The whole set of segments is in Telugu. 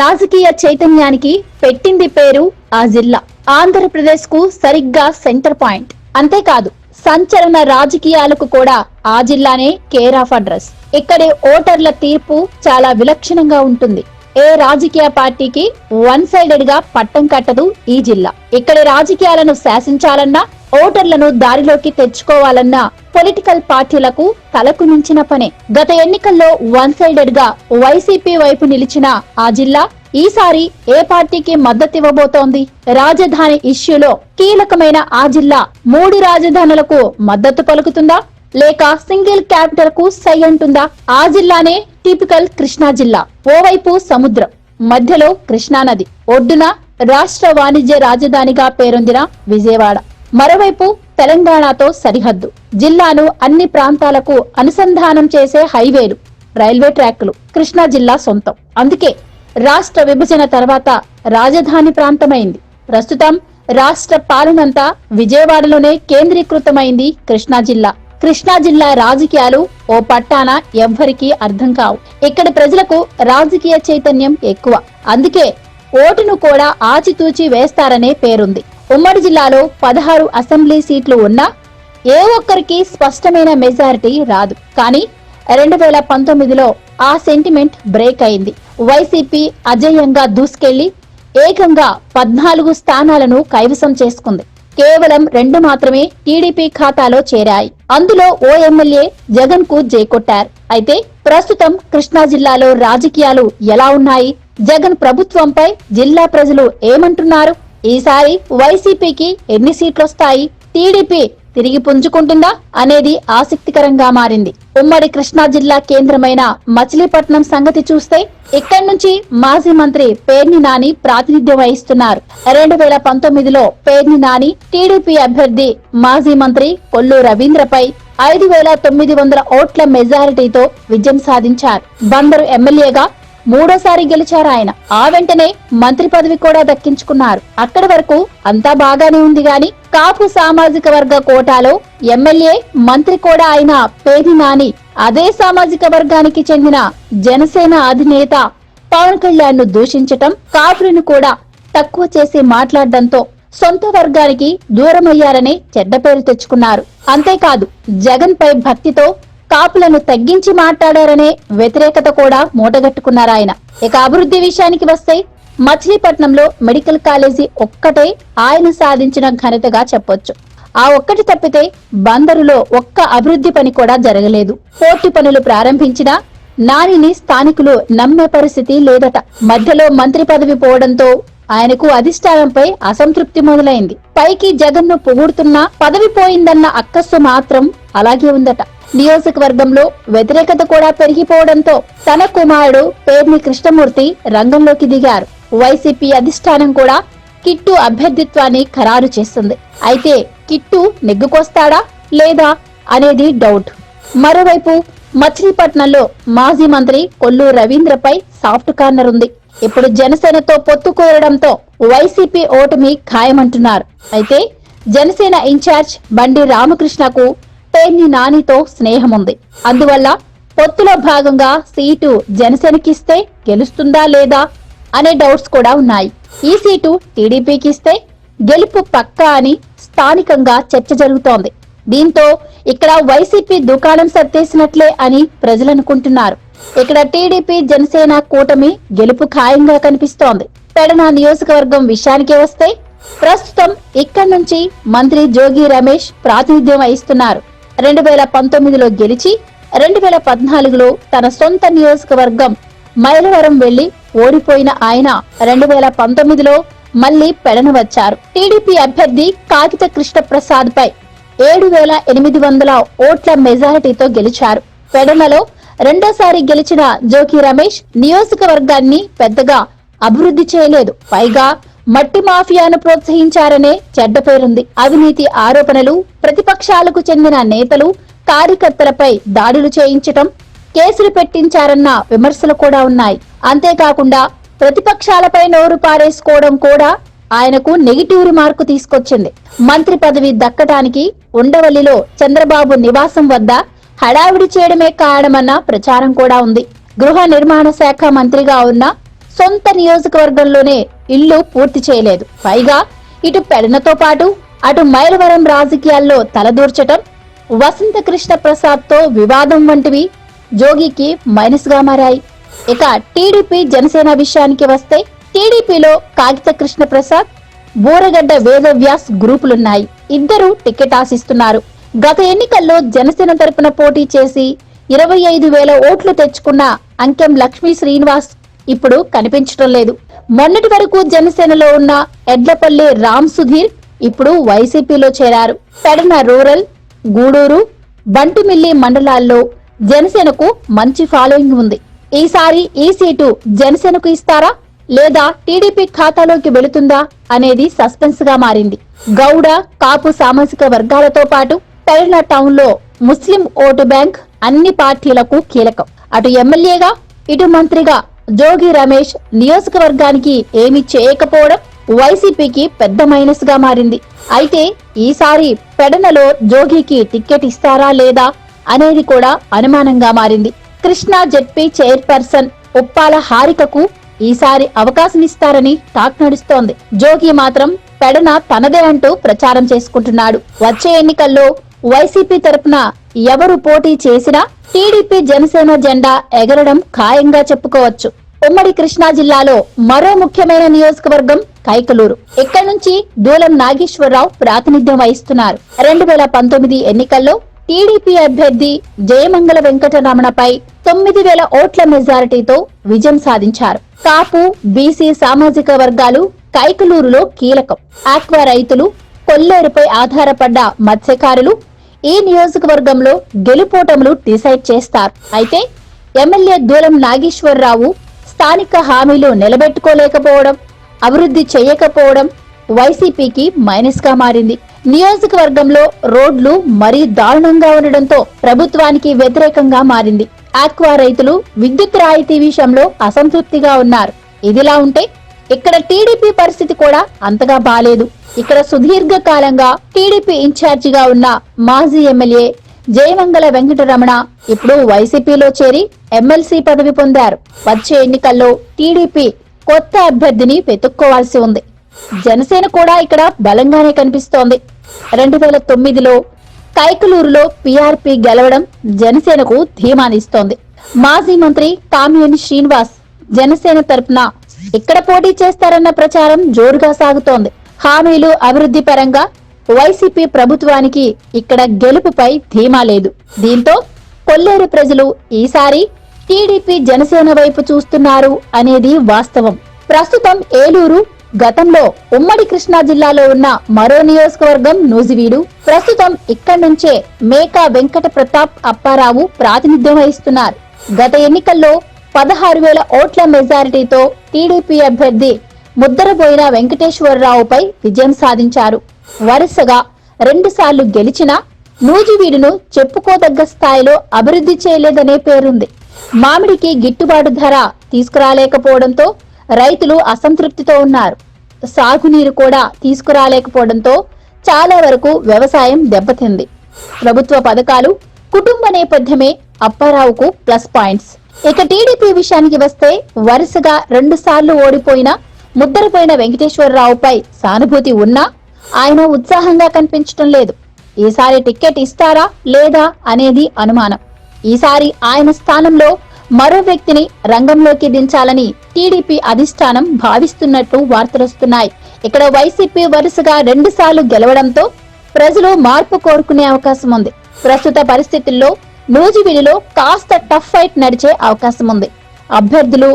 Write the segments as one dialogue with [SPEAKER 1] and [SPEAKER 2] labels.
[SPEAKER 1] రాజకీయ చైతన్యానికి పెట్టింది పేరు ఆ జిల్లా. ఆంధ్రప్రదేశ్కు సరిగ్గా సెంటర్ పాయింట్. అంతేకాదు సంచలన రాజకీయాలకు కూడా ఆ జిల్లానే కేర్ ఆఫ్ అడ్రస్. ఇక్కడి ఓటర్ల తీర్పు చాలా విలక్షణంగా ఉంటుంది. ఏ రాజకీయ పార్టీకి వన్ సైడెడ్గా పట్టం కట్టదు ఈ జిల్లా. ఇక్కడి రాజకీయాలను శాసించాలన్నా ఓటర్లను దారిలోకి తెచ్చుకోవాలన్నా పొలిటికల్ పార్టీలకు తలకు మించిన పనే. గత ఎన్నికల్లో వన్ సైడెడ్గా వైసీపీ వైపు నిలిచిన ఆ జిల్లా ఈసారి ఏ పార్టీకి మద్దతివ్వబోతోంది రాజధాని ఇష్యూలో కీలకమైన ఆ జిల్లా మూడు రాజధానులకు మద్దతు పలుకుతుందా? లేక సింగిల్ క్యాపిటల్కు సై అంటుందా? ఆ జిల్లానే టిపికల్ కృష్ణా జిల్లా. ఓవైపు సముద్రం మధ్యలో కృష్ణానది. ఒడ్డున రాష్ట్ర వాణిజ్య రాజధానిగా పేరొందిన విజయవాడ. మరోవైపు తెలంగాణతో సరిహద్దు. జిల్లాను అన్ని ప్రాంతాలకు అనుసంధానం చేసే హైవేలు రైల్వే ట్రాక్లు కృష్ణా జిల్లా సొంతం. అందుకే రాష్ట్ర విభజన తర్వాత రాజధాని ప్రాంతమైంది. ప్రస్తుతం రాష్ట్ర పాలనంతా విజయవాడలోనే కేంద్రీకృతమైంది కృష్ణా జిల్లా. కృష్ణా జిల్లా రాజకీయాలు ఓ పట్టాన ఎవ్వరికీ అర్థం కావు. ఇక్కడి ప్రజలకు రాజకీయ చైతన్యం ఎక్కువ. అందుకే ఓటును కూడా ఆచితూచి వేస్తారనే పేరుంది. ఉమ్మడి జిల్లాలో పదహారు అసెంబ్లీ సీట్లు ఉన్నా ఏ ఒక్కరికి స్పష్టమైన మెజారిటీ రాదు. కానీ రెండు వేల పంతొమ్మిదిలో ఆ సెంటిమెంట్ బ్రేక్ అయింది. వైసీపీ అజేయంగా దూసుకెళ్ళి ఏకంగా పద్నాలుగు స్థానాలను కైవసం చేసుకుంది. కేవలం రెండు మాత్రమే టీడీపీ ఖాతాలో చేరాయి. అందులో ఓ ఎమ్మెల్యే జగన్కు జేకొట్టారు. అయితే ప్రస్తుతం కృష్ణా జిల్లాలో రాజకీయాలు ఎలా ఉన్నాయి? జగన్ ప్రభుత్వంపై జిల్లా ప్రజలు ఏమంటున్నారు? ఈసారి వైసీపీకి ఎన్ని సీట్లు వస్తాయి టీడీపీ తిరిగి పుంజుకుంటుందా? అనేది ఆసక్తికరంగా మారింది. ఉమ్మడి కృష్ణా జిల్లా కేంద్రమైన మచిలీపట్నం సంగతి చూస్తే ఇక్కడి నుంచి మాజీ మంత్రి పేర్ని నాని ప్రాతినిధ్యం వహిస్తున్నారు. రెండు వేల పంతొమ్మిదిలో పేర్ని నాని టీడీపీ అభ్యర్థి మాజీ మంత్రి కొల్లు రవీంద్రపై ఐదు వేల తొమ్మిది వందల ఓట్ల మెజారిటీతో విజయం సాధించారు. బందరు ఎమ్మెల్యేగా మూడోసారి గెలిచారు ఆయన. ఆ వెంటనే మంత్రి పదవి కూడా దక్కించుకున్నారు. అక్కడి వరకు అంతా బాగానే ఉంది గాని కాపు సామాజిక వర్గ కోటాలో ఎమ్మెల్యే మంత్రి కూడా అయిన పేది నాని అదే సామాజిక వర్గానికి చెందిన జనసేన అధినేత పవన్ కళ్యాణ్ను దూషించటం కాపులను కూడా తక్కువ చేసి మాట్లాడడంతో సొంత వర్గానికి దూరమయ్యారనే చెడ్డ పేరు తెచ్చుకున్నారు. అంతేకాదు జగన్ పై భక్తితో కాపులను తగ్గించి మాట్లాడారనే వ్యతిరేకత కూడా మూటగట్టుకున్నారు ఆయన. ఇక అభివృద్ధి విషయానికి వస్తే మచిలీపట్నంలో మెడికల్ కాలేజీ ఒక్కటే ఆయన సాధించిన ఘనతగా చెప్పొచ్చు. ఆ ఒక్కటి తప్పితే బందరులో ఒక్క అభివృద్ధి పని కూడా జరగలేదు. పోర్టు పనులు ప్రారంభించినా నానిని స్థానికులు నమ్మే పరిస్థితి లేదట. మధ్యలో మంత్రి పదవి పోవడంతో ఆయనకు అధిష్టానంపై అసంతృప్తి మొదలైంది. పైకి జగన్ను పొగుడుతున్నా పదవి పోయిందన్న అక్కస్సు మాత్రం అలాగే ఉందట. నియోజకవర్గంలో వ్యతిరేకత కూడా పెరిగిపోవడంతో తన కుమారుడు పేర్ని కృష్ణమూర్తి రంగంలోకి దిగారు. వైసీపీ అధిష్టానం కూడా కిట్టు అభ్యర్థిత్వాన్ని ఖరారు చేస్తుంది. అయితే కిట్టు నెగ్గుకొస్తాడా లేదా అనేది డౌట్. మరోవైపు మచిలీపట్నంలో మాజీ మంత్రి కొల్లు రవీంద్రపై సాఫ్ట్ కార్నర్ ఉంది. ఇప్పుడు జనసేనతో పొత్తు కోరడంతో వైసీపీ ఓటమి ఖాయమంటున్నారు. అయితే జనసేన ఇన్ఛార్జ్ బండి రామకృష్ణకు పేర్ని నానితో స్నేహం ఉంది అందువల్ల పొత్తులో భాగంగా సీటు జనసేనకిస్తే గెలుస్తుందా లేదా అనే డౌట్స్ కూడా ఉన్నాయి. ఈ సీటు టీడీపీకి ఇస్తే గెలుపు పక్కా అని స్థానికంగా చర్చ జరుగుతోంది. దీంతో ఇక్కడ వైసీపీ దుకాణం సర్దేసినట్లే అని ప్రజలనుకుంటున్నారు. ఇక్కడ టీడీపీ జనసేన కూటమి గెలుపు ఖాయంగా కనిపిస్తోంది. పెడన నియోజకవర్గం విషయానికి వస్తే ప్రస్తుతం ఇక్కడి నుంచి మంత్రి జోగి రమేష్ ప్రాతినిధ్యం వహిస్తున్నారు. రెండు వేల పంతొమ్మిదిలో గెలిచి రెండు వేల పద్నాలుగులో తన సొంత నియోజకవర్గం మైలవరం వెళ్ళి ఓడిపోయిన ఆయన రెండు వేల పంతొమ్మిదిలో మళ్ళీ పెడన వచ్చారు. టీడీపీ అభ్యర్థి కాగిత కృష్ణప్రసాద్ పై ఏడు వేల ఎనిమిది వందల ఓట్ల మెజారిటీతో గెలిచారు. పెడనలో రెండోసారి గెలిచిన జోకి రమేష్ నియోజకవర్గాన్ని పెద్దగా అభివృద్ధి చేయలేదు. పైగా మట్టి మాఫియాను ప్రోత్సహించారనే చెడ్డ పేరుంది. అవినీతి ఆరోపణలు ప్రతిపక్షాలకు చెందిన నేతలు కార్యకర్తలపై దాడులు చేయించటం కేసులు పెట్టించారన్న విమర్శలు కూడా ఉన్నాయి. అంతేకాకుండా ప్రతిపక్షాలపై నోరు పారేసుకోవడం కూడా ఆయనకు నెగిటివ్ రిమార్కు తీసుకొచ్చింది. మంత్రి పదవి దక్కటానికి ఉండవల్లిలో చంద్రబాబు నివాసం వద్ద హడావిడి చేయడమే కారణమన్న ప్రచారం కూడా ఉంది. గృహ నిర్మాణ శాఖ మంత్రిగా ఉన్న సొంత నియోజకవర్గంలోనే ఇల్లు పూర్తి చేయలేదు. పైగా ఇటు పెడనతో పాటు అటు మైలవరం రాజకీయాల్లో తలదూర్చటం వసంత కృష్ణ ప్రసాద్తో వివాదం వంటివి జోగికి మైనస్గా మారాయి. ఇక టీడీపీ జనసేన విషయానికి వస్తే టీడీపీలో కాగిత కృష్ణ ప్రసాద్ బూరగడ్డ వేదవ్యాస్ గ్రూపులున్నాయి. ఇద్దరు టికెట్ ఆశిస్తున్నారు. గత ఎన్నికల్లో జనసేన తరపున పోటీ చేసి ఇరవై ఐదు వేల ఓట్లు తెచ్చుకున్న అంకెం లక్ష్మీ శ్రీనివాస్ ఇప్పుడు కనిపించడం లేదు. మొన్నటి వరకు జనసేనలో ఉన్న ఎడ్లపల్లి రామ్ సుధీర్ ఇప్పుడు వైసీపీలో చేరారు. పెడన రూరల్ గూడూరు బంటిమిల్లి మండలాల్లో జనసేనకు మంచి ఫాలోయింగ్ ఉంది. ఈసారి ఈ సీటు జనసేనకు ఇస్తారా? లేదా టీడీపీ ఖాతాలోకి వెళుతుందా? అనేది సస్పెన్స్గా మారింది. గౌడ కాపు సామాజిక వర్గాలతో పాటు పెరణ టౌన్లో ముస్లిం ఓటు బ్యాంక్ అన్ని పార్టీలకు కీలకం. అటు ఎమ్మెల్యేగా ఇటు మంత్రిగా జోగి రమేష్ నియోజకవర్గానికి ఏమి చేయకపోవడం వైసీపీకి పెద్ద మైనస్గా మారింది. అయితే ఈసారి పెడనలో జోగికి టికెట్ ఇస్తారా లేదా అనేది కూడా అనుమానంగా మారింది. కృష్ణా జెడ్పీ చైర్పర్సన్ ఉప్పాల హారికకు ఈసారి అవకాశం ఇస్తారని టాక్ నడుస్తోంది. జోగి మాత్రం పెడన తనదే అంటూ ప్రచారం చేసుకుంటున్నాడు. వచ్చే ఎన్నికల్లో వైసీపీ తరపున ఎవరు పోటీ చేసినా టీడీపీ జనసేన జెండా ఎగరడం ఖాయంగా చెప్పుకోవచ్చు. ఉమ్మడి కృష్ణా జిల్లాలో మరో ముఖ్యమైన నియోజకవర్గం కైకలూరు. ఇక్కడి నుంచి దూలం నాగేశ్వరరావు ప్రాతినిధ్యం వహిస్తున్నారు. రెండు వేల పంతొమ్మిది ఎన్నికల్లో టీడీపీ అభ్యర్థి జయమంగళ వెంకటరమణపై తొమ్మిది వేల ఓట్ల మెజారిటీతో విజయం సాధించారు. కాపు బీసీ సామాజిక వర్గాలు కైకలూరులో కీలకం. ఆక్వా రైతులు కొల్లేరుపై ఆధారపడ్డ మత్స్యకారులు ఈ నియోజకవర్గంలో గెలుపోటములు డిసైడ్ చేస్తారు. అయితే ఎమ్మెల్యే దూలం నాగేశ్వరరావు స్థానిక హామీలు నిలబెట్టుకోలేకపోవడం అభివృద్ధి చేయకపోవడం వైసీపీకి మైనస్గా మారింది. నియోజకవర్గంలో రోడ్లు మరీ దారుణంగా ఉండడంతో ప్రభుత్వానికి వ్యతిరేకంగా మారింది. ఆక్వా రైతులు విద్యుత్ రాయితీ విషయంలో అసంతృప్తిగా ఉన్నారు. ఇదిలా ఉంటే ఇక్కడ టీడీపీ పరిస్థితి కూడా అంతగా బాలేదు. ఇక్కడ సుదీర్ఘ కాలంగా టీడీపీ ఇన్ఛార్జిగా ఉన్న మాజీ ఎమ్మెల్యే జయమంగళ వెంకటరమణ ఇప్పుడు వైసీపీలో చేరి ఎమ్మెల్సీ పదవి పొందారు. వచ్చే ఎన్నికల్లో టీడీపీ కొత్త అభ్యర్థిని వెతుక్కోవాల్సి ఉంది. జనసేన కూడా ఇక్కడ బలంగానే కనిపిస్తోంది. రెండు వేల తొమ్మిదిలో కైకలూరులో పీఆర్పీ గెలవడం జనసేనకు ధీమానిస్తోంది. మాజీ మంత్రి కామినేని శ్రీనివాస్ జనసేన తరపున ఇక్కడ పోటీ చేస్తారన్న ప్రచారం జోరుగా సాగుతోంది. హామీలు అభివృద్ధి పరంగా వైసీపీ ప్రభుత్వానికి ఇక్కడ గెలుపుపై ధీమా లేదు. దీంతో కొల్లేరు ప్రజలు ఈసారి టీడీపీ జనసేన వైపు చూస్తున్నారు అనేది వాస్తవం. ప్రస్తుతం ఏలూరు గతంలో ఉమ్మడి కృష్ణా జిల్లాలో ఉన్న మరో నియోజకవర్గం నూజివీడు. ప్రస్తుతం ఇక్కడి నుంచే మేకా వెంకట ప్రతాప్ అప్పారావు ప్రాతినిధ్యం వహిస్తున్నారు. గత ఎన్నికల్లో పదహారు వేల ఓట్ల మెజారిటీతో టీడీపీ అభ్యర్థి ముద్దరబోయిన వెంకటేశ్వరరావుపై విజయం సాధించారు. వరుసగా రెండుసార్లు గెలిచిన నూజివీడును చెప్పుకోదగ్గ స్థాయిలో అభివృద్ధి చేయలేదనే పేరుంది. మామిడికి గిట్టుబాటు ధర తీసుకురాలేకపోవడంతో రైతులు అసంతృప్తితో ఉన్నారు. సాగునీరు కూడా తీసుకురాలేకపోవడంతో చాలా వరకు వ్యవసాయం దెబ్బతింది. ప్రభుత్వ పథకాలు కుటుంబ నేపథ్యమే అప్పారావుకు ప్లస్ పాయింట్స్. ఇక టీడీపీ విషయానికి వస్తే వరుసగా రెండు సార్లు ఓడిపోయిన ముద్దరపోయిన వెంకటేశ్వరరావుపై సానుభూతి ఉన్నా ఆయన ఉత్సాహంగా కనిపించడం లేదు. ఈసారి టిక్కెట్ ఇస్తారా లేదా అనేది అనుమానం. ఈసారి ఆయన స్థానంలో మరో వ్యక్తిని రంగంలోకి దించాలని టీడీపీ అధిష్టానం భావిస్తున్నట్లు వార్తలొస్తున్నాయి ఇక్కడ వైసీపీ వరుసగా రెండు సార్లు గెలవడంతో ప్రజలు మార్పు కోరుకునే అవకాశం ఉంది. ప్రస్తుత పరిస్థితుల్లో నూజివీడిలో కాస్త టఫ్ ఫైట్ నడిచే అవకాశం ఉంది అభ్యర్థులు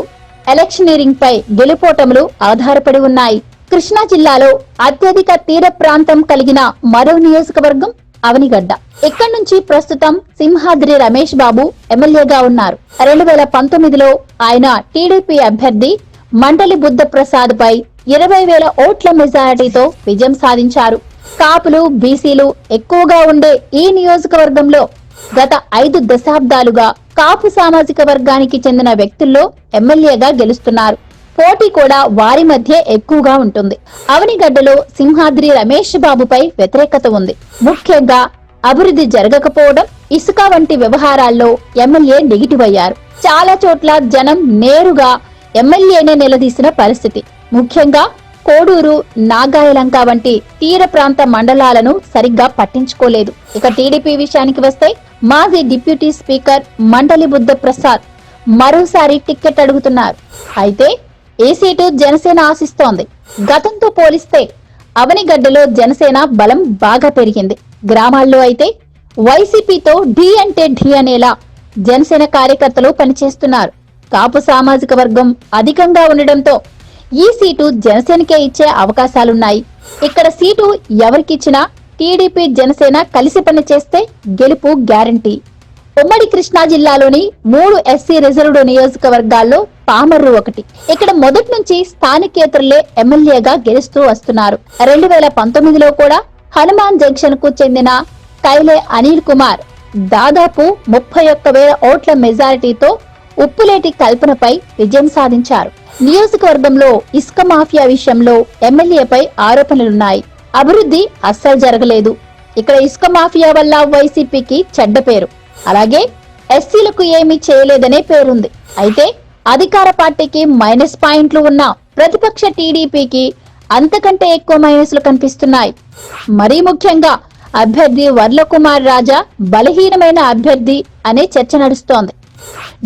[SPEAKER 1] ఎలక్షనీరింగ్ పై గెలుపోటములు ఆధారపడి ఉన్నాయి. కృష్ణా జిల్లాలో అత్యధిక తీర ప్రాంతం కలిగిన మరో నియోజకవర్గం అవనిగడ్డ. ఇక్కడి నుంచి ప్రస్తుతం సింహాద్రి రమేష్ బాబు ఎమ్మెల్యేగా ఉన్నారు. రెండు వేల పంతొమ్మిదిలో ఆయన టీడీపీ అభ్యర్థి మండలి బుద్ధ ప్రసాద్ పై ఇరవై వేల ఓట్ల మెజారిటీతో విజయం సాధించారు. కాపులు బీసీలు ఎక్కువగా ఉండే ఈ నియోజకవర్గంలో గత ఐదు దశాబ్దాలుగా కాపు సామాజిక వర్గానికి చెందిన వ్యక్తుల్లో ఎమ్మెల్యేగా గెలుస్తున్నారు. పోటీ కూడా వారి మధ్య ఎక్కువగా ఉంటుంది. అవనిగడ్డలో సింహాద్రి రమేష్ బాబుపై వ్యతిరేకత ఉంది. ముఖ్యంగా అభివృద్ధి జరగకపోవడం ఇసుక వంటి వ్యవహారాల్లో ఎమ్మెల్యే నెగిటివ్ అయ్యారు. చాలా చోట్ల జనం నేరుగా ఎమ్మెల్యేనే నిలదీసిన పరిస్థితి. ముఖ్యంగా కోడూరు నాగాయలంక వంటి తీర ప్రాంత మండలాలను సరిగ్గా పట్టించుకోలేదు. ఇక టీడీపీ విషయానికి వస్తే మాజీ డిప్యూటీ స్పీకర్ మండలి బుద్ధ ప్రసాద్ మరోసారి టిక్కెట్ అడుగుతున్నారు. అయితే ఏ సీటు జనసేన ఆశిస్తోంది? గతంతో పోలిస్తే అవనిగడ్డలో జనసేన బలం బాగా పెరిగింది. గ్రామాల్లో అయితే వైసీపీతో ఢీ అంటే ఢీ అనేలా జనసేన కార్యకర్తలు పనిచేస్తున్నారు. కాపు సామాజిక వర్గం అధికంగా ఉండడంతో ఈ సీటు జనసేనకే ఇచ్చే అవకాశాలున్నాయి. ఇక్కడ సీటు ఎవరికిచ్చినా టీడీపీ జనసేన కలిసి పని చేస్తే గెలుపు గ్యారంటీ. ఉమ్మడి కృష్ణా జిల్లాలోని మూడు ఎస్సీ రిజర్వ్డ్ నియోజకవర్గాల్లో పామర్రు ఒకటి. ఇక్కడ మొదటి నుంచి స్థానికేతరులే ఎమ్మెల్యేగా గెలుస్తూ వస్తున్నారు. రెండు వేల పంతొమ్మిదిలో కూడా హనుమాన్ జంక్షన్కు చెందిన కైలే అనిల్ కుమార్ దాదాపు ముప్పై ఒక్క వేల ఓట్ల మెజారిటీతో ఉప్పులేటి కల్పనపై విజయం సాధించారు. నియోజకవర్గంలో ఇసుక మాఫియా విషయంలో ఎమ్మెల్యేపై ఆరోపణలున్నాయి. అభివృద్ధి అస్సలు జరగలేదు. ఇక్కడ ఇసుక మాఫియా వల్ల వైసీపీకి చెడ్డ పేరు. అలాగే ఎస్సీలకు ఏమీ చేయలేదనే పేరుంది. అయితే అధికార పార్టీకి మైనస్ పాయింట్లు ఉన్న ప్రతిపక్ష టీడీపీకి అంతకంటే ఎక్కువ మైనస్లు కనిపిస్తున్నాయి. మరీ ముఖ్యంగా అభ్యర్థి వర్లకుమార్ రాజా బలహీనమైన అభ్యర్థి అనే చర్చ నడుస్తోంది.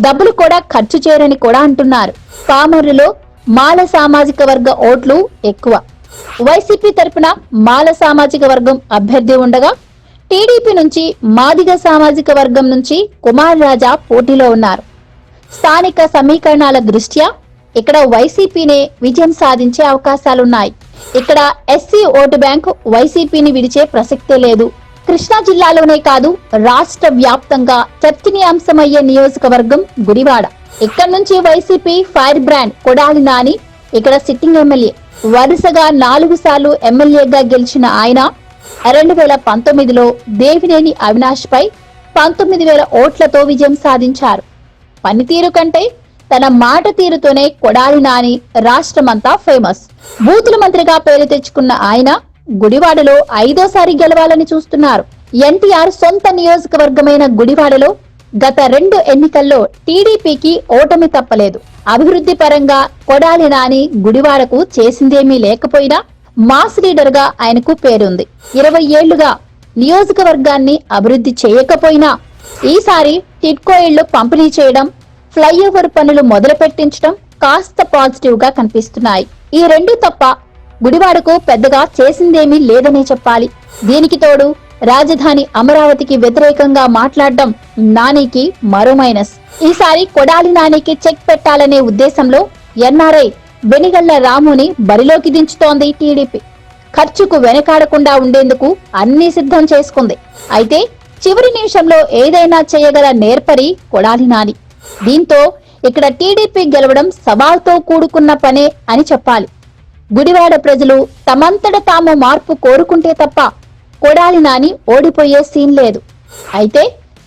[SPEAKER 1] డబ్బులు కూడా ఖర్చు చేయరని కూడా అంటున్నారు. పామర్రులో మాల సామాజిక వర్గ ఓట్లు ఎక్కువ. వైసీపీ తరపున మాల సామాజిక వర్గం అభ్యర్థి ఉండగా టీడీపీ నుంచి మాదిగ సామాజిక వర్గం నుంచి కుమార్ రాజా పోటీలో ఉన్నారు. స్థానిక సమీకరణాల దృష్ట్యా ఇక్కడ వైసీపీనే విజయం సాధించే అవకాశాలున్నాయి. ఇక్కడ ఎస్సీ ఓటు బ్యాంకు వైసీపీని విడిచే ప్రసక్తే లేదు. కృష్ణా జిల్లాలోనే కాదు రాష్ట్ర వ్యాప్తంగా చర్చనీయాంశమయ్యే నియోజకవర్గం గుడివాడ. ఇక్కడ నుంచి YCP fire brand Kodali Nani ఇక్కడ సిట్టింగ్ ఎమ్మెల్యే. వరుసగా నాలుగు సార్లు ఎమ్మెల్యేగా గెలిచిన ఆయన రెండు వేల పంతొమ్మిదిలో దేవినేని అవినాష్ పై పంతొమ్మిది వేల ఓట్లతో విజయం సాధించారు. పనితీరు కంటే తన మాట తీరుతోనే కొడాలి నాని రాష్ట్రమంతా ఫేమస్. బూతుల మంత్రిగా పేరు తెచ్చుకున్న ఆయన గుడివాడలో ఐదోసారి గెలవాలని చూస్తున్నారు. ఎన్టీఆర్ సొంత నియోజకవర్గమైన గుడివాడలో గత రెండు ఎన్నికల్లో టీడీపీకి ఓటమి తప్పలేదు. అభివృద్ధి పరంగా కొడాలి నాని గుడివాడకు చేసిందేమీ లేకపోయినా మాస్ లీడర్గా ఆయనకు పేరుంది. ఇరవై ఏళ్ళుగా నియోజకవర్గాన్ని అభివృద్ధి చేయకపోయినా ఈసారి టిట్కో ఇళ్ళు పంపిణీ చేయడం ఫ్లైఓవర్ పనులు మొదలు పెట్టించడం కాస్త పాజిటివ్గా కనిపిస్తున్నాయి. ఈ రెండు తప్ప గుడివాడకు పెద్దగా చేసిందేమీ లేదనే చెప్పాలి. దీనికి తోడు రాజధాని అమరావతికి వ్యతిరేకంగా మాట్లాడడం నానికి మరో మైనస్. ఈసారి కొడాలి నానికి చెక్ పెట్టాలనే ఉద్దేశంలో ఎన్ఆర్ఐ వెనిగళ్ళ రాముని బరిలోకి దించుతోంది టీడీపీ. ఖర్చుకు వెనకాడకుండా ఉండేందుకు అన్ని సిద్ధం చేసుకుంది. అయితే చివరి నిమిషంలో ఏదైనా చేయగల నేర్పరి కొడాలి నాని. దీంతో ఇక్కడ టీడీపీ గెలవడం సవాల్తో కూడుకున్న పనే అని చెప్పాలి. గుడివాడ ప్రజలు తమంతట తాము మార్పు కోరుకుంటే తప్ప కొడాలి నాని ఓడిపోయే సీన్ లేదు. అయితే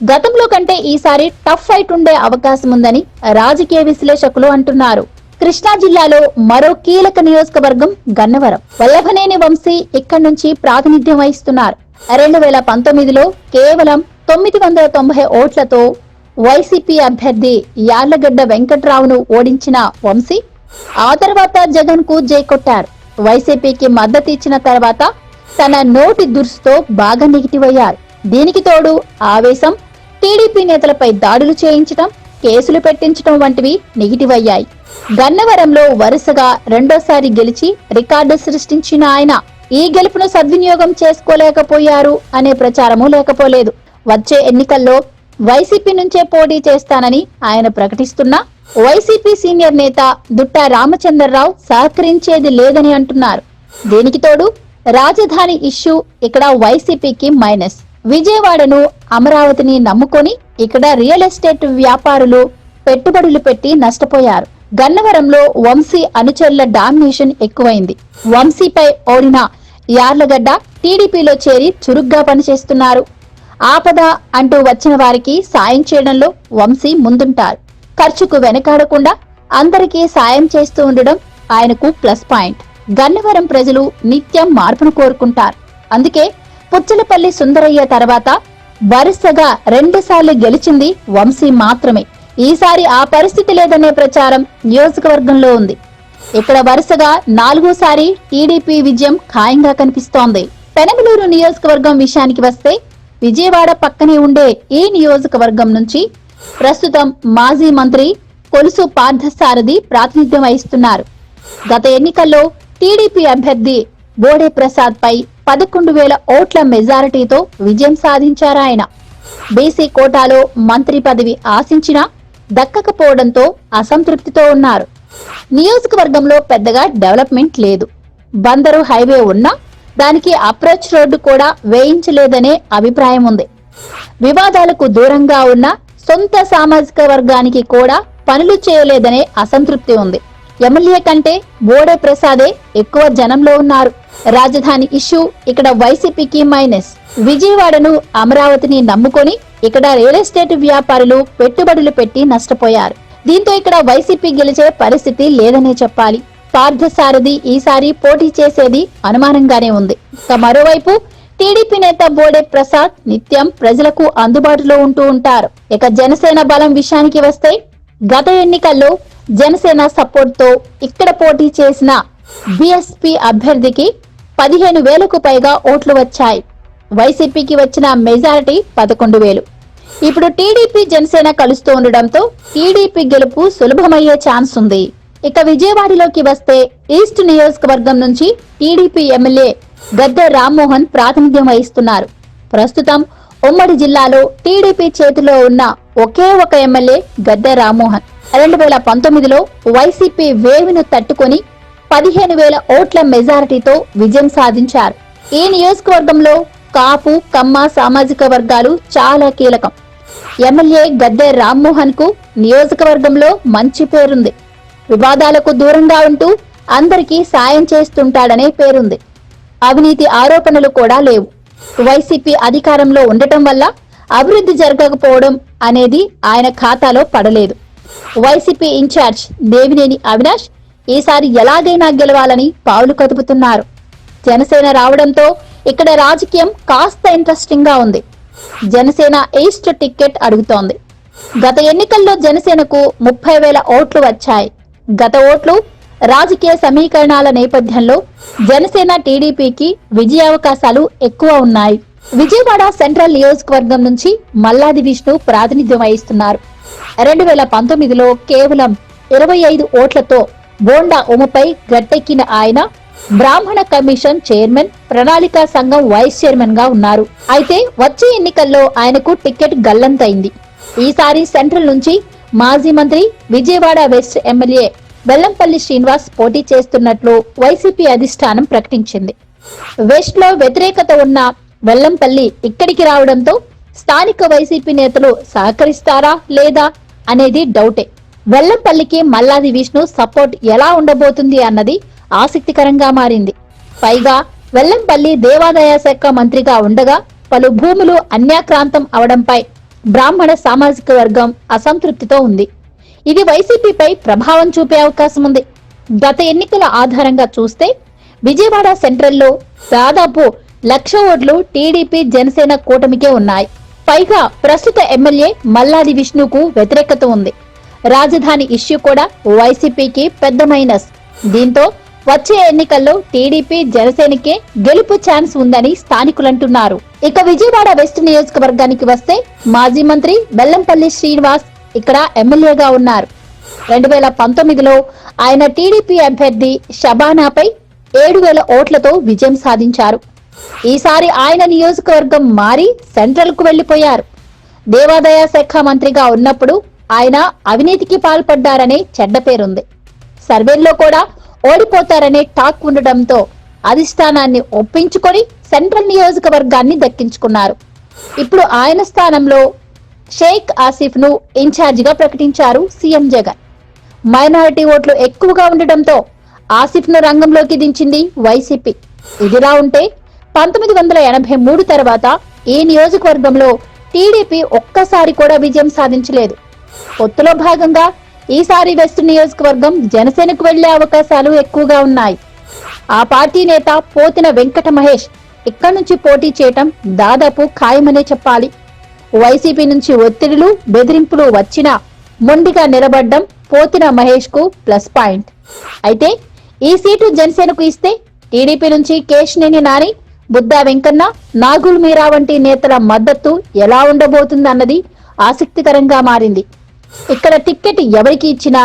[SPEAKER 1] గతంలో కంటే ఈసారి టఫ్ ఫైట్ ఉండే అవకాశం ఉందని రాజకీయ విశ్లేషకులు అంటున్నారు. కృష్ణా జిల్లాలో మరో కీలక నియోజకవర్గం గన్నవరం. వల్లభనేని వంశీ ఇక్కడి నుంచి ప్రాతినిధ్యం వహిస్తున్నారు. రెండు వేల పంతొమ్మిదిలో కేవలం తొమ్మిది వందల తొంభై ఓట్లతో వైసీపీ అభ్యర్థి యార్లగడ్డ వెంకట్రావును ఓడించిన వంశీ ఆ తర్వాత జగన్కు జై కొట్టారు. వైసీపీకి మద్దతు ఇచ్చిన తర్వాత తన నోటి దురుసుతో బాగా నెగిటివ్ అయ్యారు దీనికి తోడు ఆవేశం టీడీపీ నేతలపై దాడులు చేయించడం కేసులు పెట్టించడం వంటివి నెగిటివ్ అయ్యాయి గన్నవరంలో వరుసగా రెండోసారి గెలిచి రికార్డు సృష్టించిన ఆయన ఈ గెలుపును సద్వినియోగం చేసుకోలేకపోయారు అనే ప్రచారము లేకపోలేదు. వచ్చే ఎన్నికల్లో వైసీపీ నుంచే పోటీ చేస్తానని ఆయన ప్రకటిస్తున్నా వైసీపీ సీనియర్ నేత దుట్టా రామచంద్రరావు సహకరించేది లేదని అంటున్నారు. దీనికి తోడు? రాజధాని ఇష్యూ ఇక్కడ వైసీపీకి మైనస్. విజయవాడను అమరావతిని నమ్ముకొని ఇక్కడ రియల్ ఎస్టేట్ వ్యాపారులు పెట్టుబడులు పెట్టి నష్టపోయారు. గన్నవరంలో వంశీ అనుచరుల డామినేషన్ ఎక్కువైంది. వంశీపై ఓడిన యార్లగడ్డ టీడీపీలో చేరి చురుగ్గా పనిచేస్తున్నారు. ఆపద అంటూ వచ్చిన వారికి సాయం చేయడంలో వంశీ ముందుంటారు. ఖర్చుకు వెనకాడకుండా అందరికీ సాయం చేస్తూ ఉండడం ఆయనకు ప్లస్ పాయింట్. గన్నవరం ప్రజలు నిత్యం మార్పును కోరుకుంటారు. అందుకే పుచ్చలపల్లి సుందరయ్య తర్వాత వరుసగా రెండుసార్లు గెలిచింది వంశీ మాత్రమే. ఈసారి ఆ పరిస్థితి లేదనే ప్రచారం నియోజకవర్గంలో ఉంది. ఇక్కడ వరుసగా నాలుగోసారి టీడీపీ విజయం ఖాయంగా కనిపిస్తోంది. పెనమలూరు నియోజకవర్గం విషయానికి వస్తే విజయవాడ పక్కనే ఉండే ఈ నియోజకవర్గం నుంచి ప్రస్తుతం మాజీ మంత్రి కొలుసు పార్థసారథి ప్రాతినిధ్యం వహిస్తున్నారు. గత ఎన్నికల్లో టీడీపీ అభ్యర్థి బోడే ప్రసాద్ పై పదకొండు వేల ఓట్ల మెజారిటీతో విజయం సాధించారాయన బీసీ కోటాలో మంత్రి పదవి ఆశించినా దక్కకపోవడంతో అసంతృప్తితో ఉన్నారు. నియోజకవర్గంలో పెద్దగా డెవలప్మెంట్ లేదు. బందరు హైవే ఉన్నా దానికి అప్రోచ్ రోడ్డు కూడా వేయించలేదనే అభిప్రాయం ఉంది. వివాదాలకు దూరంగా ఉన్న సొంత సామాజిక వర్గానికి కూడా పనులు చేయలేదనే అసంతృప్తి ఉంది. ఎమ్మెల్యే కంటే బోడే ప్రసాదే ఎక్కువ జనంలో ఉన్నారు. రాజధాని ఇష్యూ ఇక్కడ వైసీపీకి మైనస్. విజయవాడను అమరావతిని నమ్ముకొని ఇక్కడ రియల్ ఎస్టేట్ వ్యాపారులు పెట్టుబడులు పెట్టి నష్టపోయారు. దీంతో ఇక్కడ వైసీపీ గెలిచే పరిస్థితి లేదనే చెప్పాలి. పార్థసారథి ఈసారి పోటీ చేసేది అనుమానంగానే ఉంది. ఇక మరోవైపు టీడీపీ నేత బోడే ప్రసాద్ నిత్యం ప్రజలకు అందుబాటులో ఉంటూ ఉంటారు. ఇక జనసేన బలం విషయానికి వస్తే గత ఎన్నికల్లో జనసేన సపోర్ట్తో ఇక్కడ పోటీ చేసిన బీఎస్పీ అభ్యర్థికి పదిహేను వేలకు పైగా ఓట్లు వచ్చాయి. వైసీపీకి వచ్చిన మెజారిటీ పదకొండు వేలు. ఇప్పుడు టీడీపీ జనసేన కలుస్తూ ఉండడంతో టీడీపీ గెలుపు సులభమయ్యే ఛాన్స్ ఉంది. ఇక విజయవాడలోకి వస్తే ఈస్ట్ నియోజకవర్గం నుంచి టీడీపీ ఎమ్మెల్యే గద్దె రామ్మోహన్ ప్రాతినిధ్యం వహిస్తున్నారు. ప్రస్తుతం ఉమ్మడి జిల్లాలో టీడీపీ చేతిలో ఉన్న ఒకే ఒక ఎమ్మెల్యే గద్దె రామ్మోహన్. రెండు వేల పంతొమ్మిదిలో వైసీపీ వేవిను తట్టుకొని పదిహేను వేల ఓట్ల మెజారిటీతో విజయం సాధించారు. ఈ నియోజకవర్గంలో కాపు కమ్మ సామాజిక వర్గాలు చాలా కీలకం. ఎమ్మెల్యే గద్దె రామ్మోహన్కు నియోజకవర్గంలో మంచి పేరుంది. వివాదాలకు దూరంగా ఉంటూ అందరికీ సాయం చేస్తుంటాడనే పేరుంది. అవినీతి ఆరోపణలు కూడా లేవు. వైసీపీ అధికారంలో ఉండటం వల్ల అభివృద్ధి జరగకపోవడం అనేది ఆయన ఖాతాలో పడలేదు. వైసీపీ ఇన్ఛార్జ్ దేవినేని అవినాష్ ఈసారి ఎలాగైనా గెలవాలని పావులు కదుపుతున్నారు. జనసేన రావడంతో ఇక్కడ రాజకీయం కాస్త ఇంట్రెస్టింగ్గా ఉంది. జనసేన ఈస్ట్ టికెట్ అడుగుతోంది. గత ఎన్నికల్లో జనసేనకు ముప్పై వేల ఓట్లు వచ్చాయి. గత ఓట్లు రాజకీయ సమీకరణాల నేపథ్యంలో జనసేన టీడీపీకి విజయావకాశాలు ఎక్కువ ఉన్నాయి. విజయవాడ సెంట్రల్ నియోజకవర్గం నుంచి మల్లాది విష్ణు ప్రాతినిధ్యం వహిస్తున్నారు. రెండు వేల పంతొమ్మిదిలో కేవలం ఇరవై ఐదు ఓట్లతో బోండా ఉమపై గట్టెక్కిన ఆయన బ్రాహ్మణ కమిషన్ చైర్మన్ ప్రణాళికా సంఘం వైస్ చైర్మన్గా ఉన్నారు. అయితే వచ్చే ఎన్నికల్లో ఆయనకు టికెట్ గల్లంతైంది. ఈసారి సెంట్రల్ నుంచి మాజీ మంత్రి విజయవాడ వెస్ట్ ఎమ్మెల్యే వెల్లంపల్లి శ్రీనివాస్ పోటీ చేస్తున్నట్లు వైసీపీ అధిష్టానం ప్రకటించింది. వెస్ట్లో వ్యతిరేకత ఉన్న వెల్లంపల్లి ఇక్కడికి రావడంతో స్థానిక వైసీపీ నేతలు సహకరిస్తారా లేదా అనేది డౌటే. వెల్లంపల్లికి మల్లాది విష్ణు సపోర్ట్ ఎలా ఉండబోతుంది అన్నది ఆసక్తికరంగా మారింది. పైగా వెల్లంపల్లి దేవాదాయ శాఖ మంత్రిగా ఉండగా పలు భూములు అన్యాక్రాంతం అవడంపై బ్రాహ్మణ సామాజిక వర్గం అసంతృప్తితో ఉంది. ఇది వైసీపీపై ప్రభావం చూపే అవకాశం ఉంది. గత ఎన్నికల ఆధారంగా చూస్తే విజయవాడ సెంట్రల్లో దాదాపు లక్ష ఓట్లు టీడీపీ జనసేన కూటమికే ఉన్నాయి. పైగా ప్రస్తుత ఎమ్మెల్యే మల్లాది విష్ణుకు వ్యతిరేకత ఉంది. రాజధాని ఇష్యూ కూడా వైసీపీకి పెద్ద మైనస్. దీంతో వచ్చే ఎన్నికల్లో టీడీపీ జనసేనకే గెలుపు ఛాన్స్ ఉందని స్థానికులంటున్నారు. ఇక విజయవాడ వెస్ట్ నియోజకవర్గానికి వస్తే మాజీ మంత్రి బెల్లంపల్లి శ్రీనివాస్ ఇక్కడ ఎమ్మెల్యేగా ఉన్నారు. రెండు వేల పంతొమ్మిదిలో ఆయన టీడీపీ అభ్యర్థి షబానాపై ఏడు వేల ఓట్లతో విజయం సాధించారు. ఈసారి ఆయన నియోజకవర్గం మారి సెంట్రల్కు వెళ్ళిపోయారు దేవాదాయ శాఖ మంత్రిగా ఉన్నప్పుడు ఆయన అవినీతికి పాల్పడ్డారనే చెడ్డ పేరుంది. సర్వేల్లో కూడా ఓడిపోతారనే టాక్ ఉండడంతో అధిష్టానాన్ని ఒప్పించుకొని సెంట్రల్ నియోజకవర్గాన్ని దక్కించుకున్నారు. ఇప్పుడు ఆయన స్థానంలో షేక్ ఆసిఫ్ను ఇన్ఛార్జిగా ప్రకటించారు సీఎం జగన్. మైనారిటీ ఓట్లు ఎక్కువగా ఉండటంతో ఆసిఫ్ను రంగంలోకి దించింది వైసీపీ. ఇదిలా ఉంటే పంతొమ్మిది వందల ఎనభై మూడు తర్వాత ఈ నియోజకవర్గంలో టీడీపీ ఒక్కసారి కూడా విజయం సాధించలేదు. పొత్తులో భాగంగా ఈసారి వెస్ట్ నియోజకవర్గం జనసేనకు వెళ్ళే అవకాశాలు ఎక్కువగా ఉన్నాయి. ఆ పార్టీ నేత పోతిన వెంకట మహేష్ ఇక్కడి నుంచి పోటీ చేయటం దాదాపు ఖాయమనే చెప్పాలి. వైసీపీ నుంచి ఒత్తిడులు బెదిరింపులు వచ్చినా మొండిగా నిలబడ్డం పోతిన మహేష్కు ప్లస్ పాయింట్. అయితే ఈ సీటు జనసేనకు ఇస్తే టీడీపీ నుంచి కేశినేని నాని బుద్దా వెంకన్న నాగుల్ మీరా వంటి నేతల మద్దతు ఎలా ఉండబోతుందన్నది ఆసక్తికరంగా మారింది. ఇక్కడ టిక్కెట్ ఎవరికి ఇచ్చినా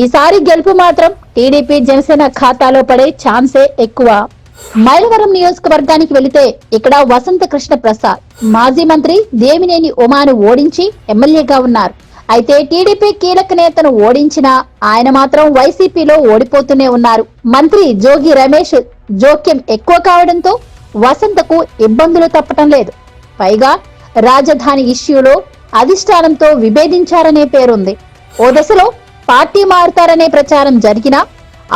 [SPEAKER 1] ఈసారి గెలుపు మాత్రం టీడీపీ జనసేన ఖాతాలో పడే ఛాన్సే ఎక్కువ. మైలవరం నియోజకవర్గానికి వెళితే ఇక్కడ వసంత కృష్ణ ప్రసాద్ మాజీ మంత్రి దేవినేని ఉమాను ఓడించి ఎమ్మెల్యేగా ఉన్నారు. అయితే టీడీపీ కీలక నేతను ఓడించినా ఆయన మాత్రం వైసీపీలో ఓడిపోతూనే ఉన్నారు. మంత్రి జోగి రమేష్ జోక్యం ఎక్కువ కావడంతో వసంతకు ఇబ్బందులు తప్పటం లేదు. పైగా రాజధాని ఇష్యూలో అధిష్టానంతో విభేదించారనే పేరుంది. ఓ దశలో పార్టీ మారుతారనే ప్రచారం జరిగినా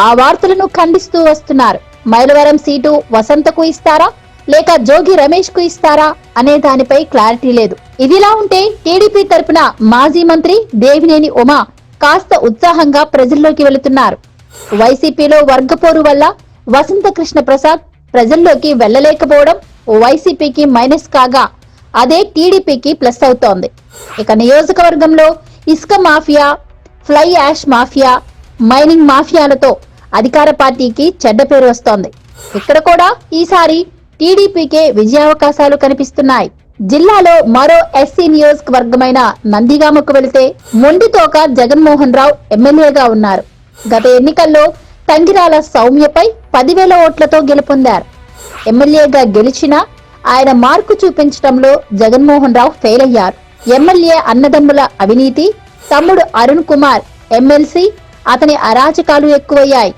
[SPEAKER 1] ఆ వార్తలను ఖండిస్తూ వస్తున్నారు. మైలవరం సీటు వసంతకు ఇస్తారా? లేక జోగి రమేష్కు ఇస్తారా? అనే దానిపై క్లారిటీ లేదు. ఇదిలా ఉంటే టీడీపీ తరపున మాజీ మంత్రి దేవినేని ఉమా కాస్త ఉత్సాహంగా ప్రజల్లోకి వెళుతున్నారు. వైసీపీలో వర్గపోరు వల్ల వసంత కృష్ణ ప్రసాద్ ప్రజల్లోకి వెళ్ళలేకపోవడం వైసీపీకి మైనస్ కాగా అదే టీడీపీకి ప్లస్ అవుతోంది. ఇక నియోజకవర్గంలో ఇసుక mafia fly ash mafia mining మాఫియాలతో అధికార పార్టీకి చెడ్డ పేరు వస్తోంది. ఇక్కడ కూడా ఈసారి టీడీపీకే విజయావకాశాలు కనిపిస్తున్నాయి. జిల్లాలో మరో ఎస్సీ నియోజకవర్గమైన నందిగామకు వెళితే మొండితోక జగన్మోహన్ రావు ఎమ్మెల్యేగా ఉన్నారు. గత ఎన్నికల్లో తంగిరాల సౌమ్యపై పదివేల ఓట్లతో గెలుపొందారు. ఎమ్మెల్యేగా గెలిచినా ఆయన మార్కు చూపించడంలో జగన్మోహన్ రావు ఫెయిల్ అయ్యారు ఎమ్మెల్యే అన్నదమ్ముల అవినీతి తమ్ముడు అరుణ్ కుమార్ ఎమ్మెల్సీ అతని అరాచకాలు ఎక్కువయ్యాయి.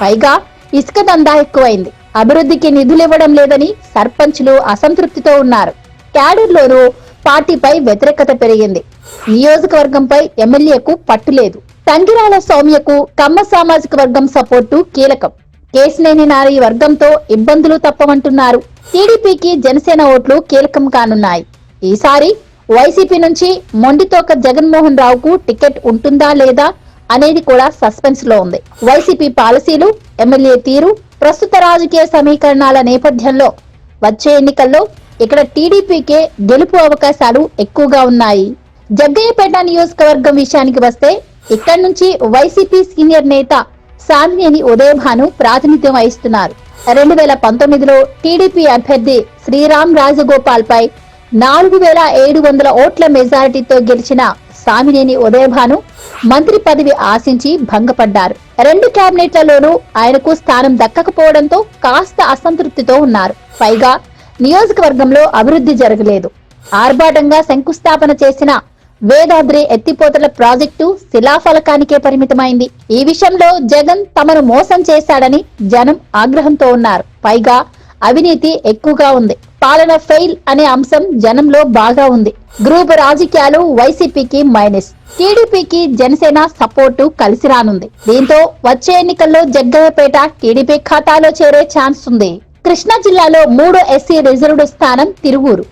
[SPEAKER 1] పైగా ఇసుక దందా ఎక్కువైంది. అభివృద్ధికి నిధులివ్వడం లేదని సర్పంచ్లు అసంతృప్తితో ఉన్నారు. క్యాడర్లోనూ పార్టీపై వ్యతిరేకత పెరిగింది. నియోజకవర్గంపై ఎమ్మెల్యేకు పట్టులేదు తంగిరాల సౌమ్యకు కమ్మ సామాజిక వర్గం సపోర్టు కీలకం. కేసినేని నారి వర్గంతో ఇబ్బందులు తప్పమంటున్నారు. టీడీపీకి జనసేన ఓట్లు కీలకం కానున్నాయి. ఈసారి వైసీపీ నుంచి మొండితోక జగన్మోహన్ రావుకు టికెట్ ఉంటుందా లేదా అనేది కూడా సస్పెన్స్లో ఉంది. వైసీపీ పాలసీలు ఎమ్మెల్యే తీరు ప్రస్తుత రాజకీయ సమీకరణాల నేపథ్యంలో వచ్చే ఎన్నికల్లో ఇక్కడ టీడీపీకే గెలుపు అవకాశాలు ఎక్కువగా ఉన్నాయి. జగ్గయ్యపేట నియోజకవర్గం విషయానికి వస్తే ఇక్కడి నుంచి వైసీపీ సీనియర్ నేత సామినేని ఉదయభాను ప్రాతినిధ్యం వహిస్తున్నారు. రెండు వేల పంతొమ్మిదిలో టీడీపీ అభ్యర్థి శ్రీరామ్ రాజగోపాల్ పై నాలుగు వేల ఏడు వందల ఓట్ల మెజారిటీతో గెలిచిన సామినేని ఉదయభాను మంత్రి పదవి ఆశించి భంగపడ్డారు. రెండు క్యాబినెట్లలోనూ ఆయనకు స్థానం దక్కకపోవడంతో కాస్త అసంతృప్తితో ఉన్నారు. పైగా నియోజకవర్గంలో అభివృద్ధి జరగలేదు. ఆర్భాటంగా శంకుస్థాపన చేసిన వేదాద్రి ఎత్తిపోతల ప్రాజెక్టు శిలాఫలకానికే పరిమితమైంది. ఈ విషయంలో జగన్ తమను మోసం చేశాడని జనం ఆగ్రహంతో ఉన్నారు. పైగా అవినీతి ఎక్కువగా ఉంది. పాలన ఫెయిల్ అనే అంశం జనంలో బాగా ఉంది. గ్రూప్ రాజకీయాలు వైసీపీకి మైనస్ టీడీపీకి జనసేన సపోర్టు కలిసి రానుంది. దీంతో వచ్చే ఎన్నికల్లో జగ్గయ్యపేట టీడీపీ ఖాతాలో చేరే ఛాన్స్ ఉంది. కృష్ణా జిల్లాలో మూడు ఎస్సీ రిజర్వ్డ్ స్థానం తిరువూరు.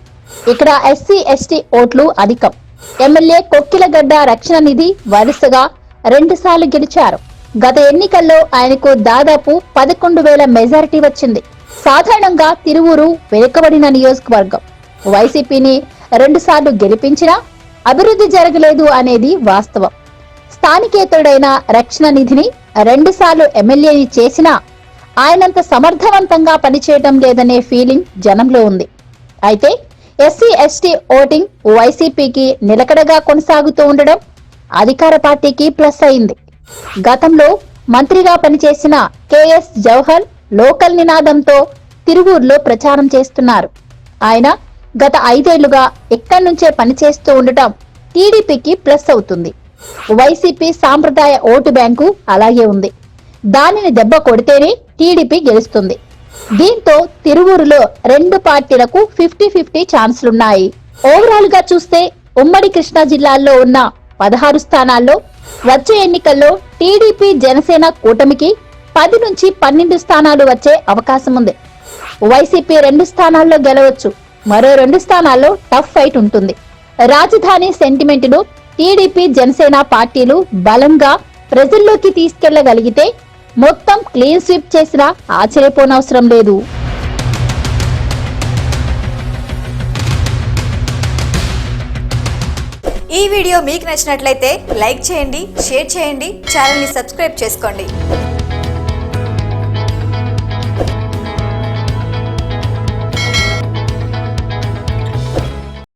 [SPEAKER 1] ఇక్కడ ఎస్సీ ఎస్టీ ఓట్లు అధికం. ఎమ్మెల్యే కొక్కిలగడ్డ రక్షణ నిధి వరుసగా రెండు సార్లు గెలిచారు. గత ఎన్నికల్లో ఆయనకు దాదాపు పదకొండు వేల మెజారిటీ వచ్చింది. సాధారణంగా తిరువురు వెనుకబడిన నియోజకవర్గం. వైసీపీని రెండు సార్లు గెలిపించినా అభివృద్ధి జరగలేదు అనేది వాస్తవం. స్థానికేతరుడైన రక్షణ నిధిని రెండు సార్లు ఎమ్మెల్యేని చేసినా ఆయనంత సమర్థవంతంగా పనిచేయడం లేదనే ఫీలింగ్ జనంలో ఉంది. అయితే ఎస్సీ ఎస్టీ ఓటింగ్ వైసీపీకి నిలకడగా కొనసాగుతూ ఉండడం అధికార పార్టీకి ప్లస్ అయింది. గతంలో మంత్రిగా పనిచేసిన కెఎస్ జవహర్ లోకల్ నినాదంతో తిరువూరులో ప్రచారం చేస్తున్నారు. ఆయన గత ఐదేళ్ళుగా ఎక్కడి నుంచే పనిచేస్తూ ఉండటం టీడీపీకి ప్లస్ అవుతుంది. వైసీపీ సాంప్రదాయ ఓటు బ్యాంకు అలాగే ఉంది. దానిని దెబ్బ కొడితేనే టీడీపీ గెలుస్తుంది. దీంతో తిరువూరులో రెండు పార్టీలకు ఫిఫ్టీ ఫిఫ్టీ ఛాన్స్లున్నాయి. ఓవరాల్గా చూస్తే ఉమ్మడి కృష్ణా జిల్లాల్లో ఉన్న పదహారు స్థానాల్లో వచ్చే ఎన్నికల్లో టీడీపీ జనసేన కూటమికి పది నుంచి పన్నెండు స్థానాలు వచ్చే అవకాశం ఉంది వైసీపీ రెండు స్థానాల్లో గెలవచ్చు. మరో రెండు స్థానాల్లో టఫ్ ఫైట్ ఉంటుంది. రాజధాని సెంటిమెంట్ను టీడీపీ జనసేన పార్టీలు బలంగా ప్రజల్లోకి తీసుకెళ్ళగలిగితే మొత్తం క్లీన్ స్వీప్ చేసినా ఆశ్చర్యపోనవసరం లేదు.
[SPEAKER 2] ఈ వీడియో మీకు నచ్చినట్లయితే లైక్ చేయండి షేర్ చేయండి ఛానల్ని సబ్స్క్రైబ్ చేసుకోండి.